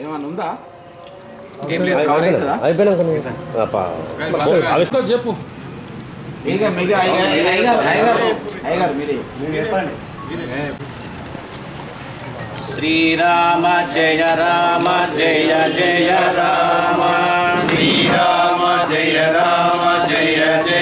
ఏమన్నా ఉందా? అయిపోయినాక చెప్పు. శ్రీరామ జయ రామ జయ జయ రామ. శ్రీరామ జయ రామ జయ జయ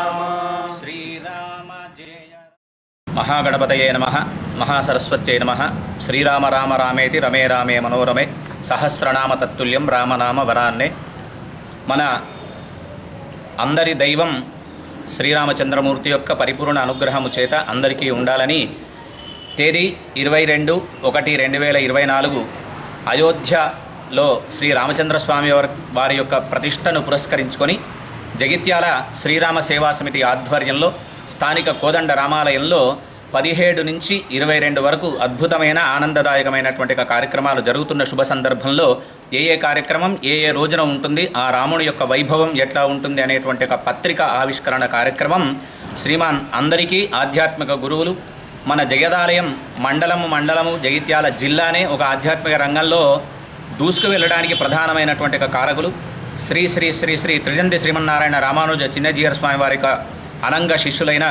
మహాగణపతయే నమ మహాసరస్వత్యై నమ శ్రీరామ రామ రామేతి రమే రామే మనోరమే సహస్రనామ తత్తుల్యం రామనామ వరాన్నే. మన అందరి దైవం శ్రీరామచంద్రమూర్తి యొక్క పరిపూర్ణ అనుగ్రహము చేత అందరికీ ఉండాలని తేదీ ఇరవై రెండు ఒకటి రెండు వేల ఇరవై నాలుగు అయోధ్యలో శ్రీ రామచంద్రస్వామి వారి వారి యొక్క ప్రతిష్టను పురస్కరించుకొని జగిత్యాల శ్రీరామ సేవా సమితి ఆధ్వర్యంలో స్థానిక కోదండ రామాలయంలో పదిహేడు నుంచి ఇరవై రెండు వరకు అద్భుతమైన ఆనందదాయకమైనటువంటి కార్యక్రమాలు జరుగుతున్న శుభ సందర్భంలో ఏ ఏ కార్యక్రమం ఏ ఏ రోజున ఉంటుంది ఆ రాముని యొక్క వైభవం ఎట్లా ఉంటుంది అనేటువంటి ఒక పత్రిక ఆవిష్కరణ కార్యక్రమం శ్రీమాన్ అందరికీ ఆధ్యాత్మిక గురువులు మన జగదాలయం మండలము మండలము జగిత్యాల జిల్లానే ఒక ఆధ్యాత్మిక రంగంలో దూసుకు వెళ్ళడానికి ప్రధానమైనటువంటి కారకులు. శ్రీ శ్రీ శ్రీ శ్రీ త్రిజంతి శ్రీమన్నారాయణ రామానుజ చిన్నజీయర్ స్వామి వారి యొక్క అనంగ శిష్యులైన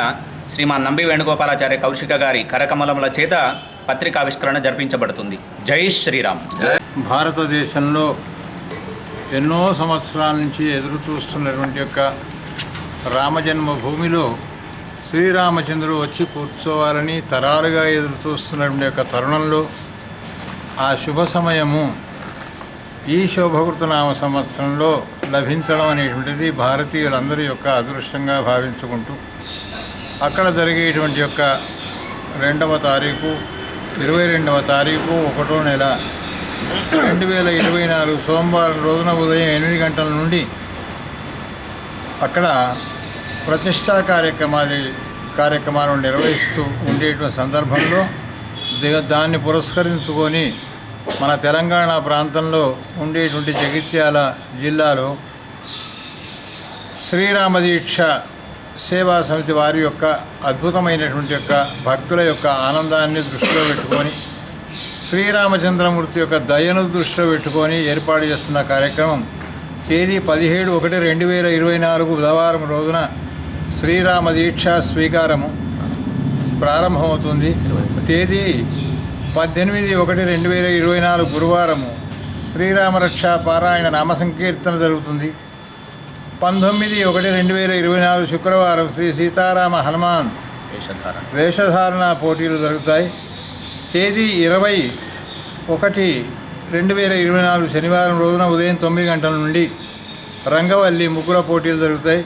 శ్రీమాన్ నంబి వేణుగోపాలాచార్య కౌశిక గారి కరకమలముల చేత పత్రికావిష్కరణ జరిపించబడుతుంది. జై శ్రీరామ్. భారతదేశంలో ఎన్నో సంవత్సరాల నుంచి ఎదురు చూస్తున్నటువంటి యొక్క రామజన్మభూమిలో శ్రీరామచంద్రుడు వచ్చి కూర్చోవాలని తరాలుగా ఎదురు చూస్తున్నటువంటి యొక్క తరుణంలో ఆ శుభ సమయము ఈ శోభకృతనామ సంవత్సరంలో లభించడం అనేటువంటిది భారతీయులందరి యొక్క అదృష్టంగా భావించుకుంటూ అక్కడ జరిగేటువంటి యొక్క రెండవ తారీఖు ఇరవై రెండవ తారీఖు ఒకటో నెల. రెండు వేల ఇరవై నాలుగు సోమవారం రోజున ఉదయం ఎనిమిది గంటల నుండి అక్కడ ప్రతిష్టా కార్యక్రమాలు కార్యక్రమాలు నిర్వహిస్తూ ఉండేటువంటి సందర్భంలో దాన్ని పురస్కరించుకొని మన తెలంగాణ ప్రాంతంలో ఉండేటువంటి జగిత్యాల జిల్లాలో శ్రీరామదీక్ష సేవా సమితి వారి యొక్క అద్భుతమైనటువంటి యొక్క భక్తుల యొక్క ఆనందాన్ని దృష్టిలో పెట్టుకొని శ్రీరామచంద్రమూర్తి యొక్క దయను దృష్టిలో పెట్టుకొని ఏర్పాటు చేస్తున్న కార్యక్రమం తేదీ పదిహేడు ఒకటి రెండు వేల ఇరవై నాలుగు బుధవారం రోజున శ్రీరామ దీక్షా స్వీకారము ప్రారంభమవుతుంది. తేదీ పద్దెనిమిది ఒకటి రెండు వేల ఇరవై నాలుగు గురువారము శ్రీరామరక్ష పారాయణ నామ సంకీర్తన జరుగుతుంది. పంతొమ్మిది ఒకటి రెండు వేల ఇరవై నాలుగు శుక్రవారం శ్రీ సీతారామ హనుమాన్ వేషధారణ. వేషధారణ పోటీలు జరుగుతాయి. తేదీ ఇరవై ఒకటి రెండు వేల ఇరవై నాలుగు శనివారం రోజున ఉదయం తొమ్మిది గంటల నుండి రంగవల్లి ముగ్గుల పోటీలు జరుగుతాయి.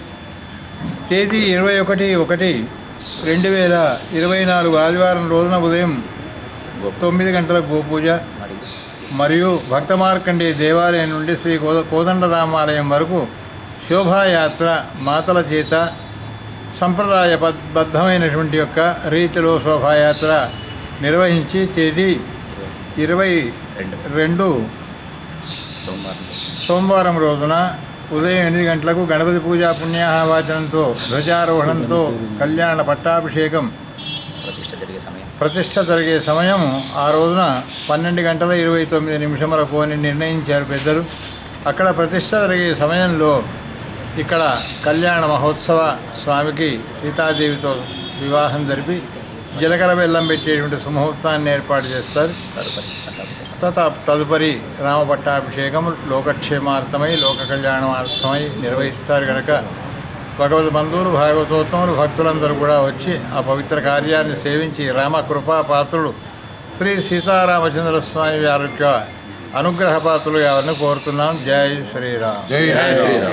తేదీ ఇరవై ఒకటి ఒకటి రెండు వేల ఇరవై నాలుగు ఆదివారం రోజున ఉదయం తొమ్మిది గంటల గోపూజ. మరియు మరియు భక్త మార్కండే దేవాలయం నుండి శ్రీ కోద కోదండరామాలయం వరకు శోభాయాత్ర మాతల చేత సంప్రదాయ బద్ధమైనటువంటి యొక్క రీతిలో శోభాయాత్ర నిర్వహించి తేదీ ఇరవై రెండు రెండు సోమవారం సోమవారం రోజున ఉదయం ఎనిమిది గంటలకు గణపతి పూజా పుణ్యాహవాచనంతో ధ్వజారోహణంతో కళ్యాణ పట్టాభిషేకం ప్రతిష్ట జరిగే సమయం ప్రతిష్ట జరిగే సమయం ఆ రోజున పన్నెండు గంటల ఇరవై తొమ్మిది నిమిషములకు అని నిర్ణయించారు పెద్దలు. అక్కడ ప్రతిష్ట జరిగే సమయంలో ఇక్కడ కళ్యాణ మహోత్సవ స్వామికి సీతాదేవితో వివాహం జరిపి జీలకర్ర బెల్లం పెట్టేటువంటి సుముహూర్తాన్ని ఏర్పాటు చేస్తారు. తదుపరి తత తదుపరి రామపట్టాభిషేకం లోకక్షేమార్థమై లోక కళ్యాణార్థమై నిర్వహిస్తారు కనుక భగవద్ బంధువులు భాగవతోత్తములు భక్తులందరూ కూడా వచ్చి ఆ పవిత్ర కార్యాన్ని సేవించి రామకృపా పాత్రుడు శ్రీ సీతారామచంద్ర స్వామి వారి యొక్క అనుగ్రహ పాత్రులు ఎవరిని కోరుతున్నాం? జై శ్రీరామ్. జై శ్రీరామ్.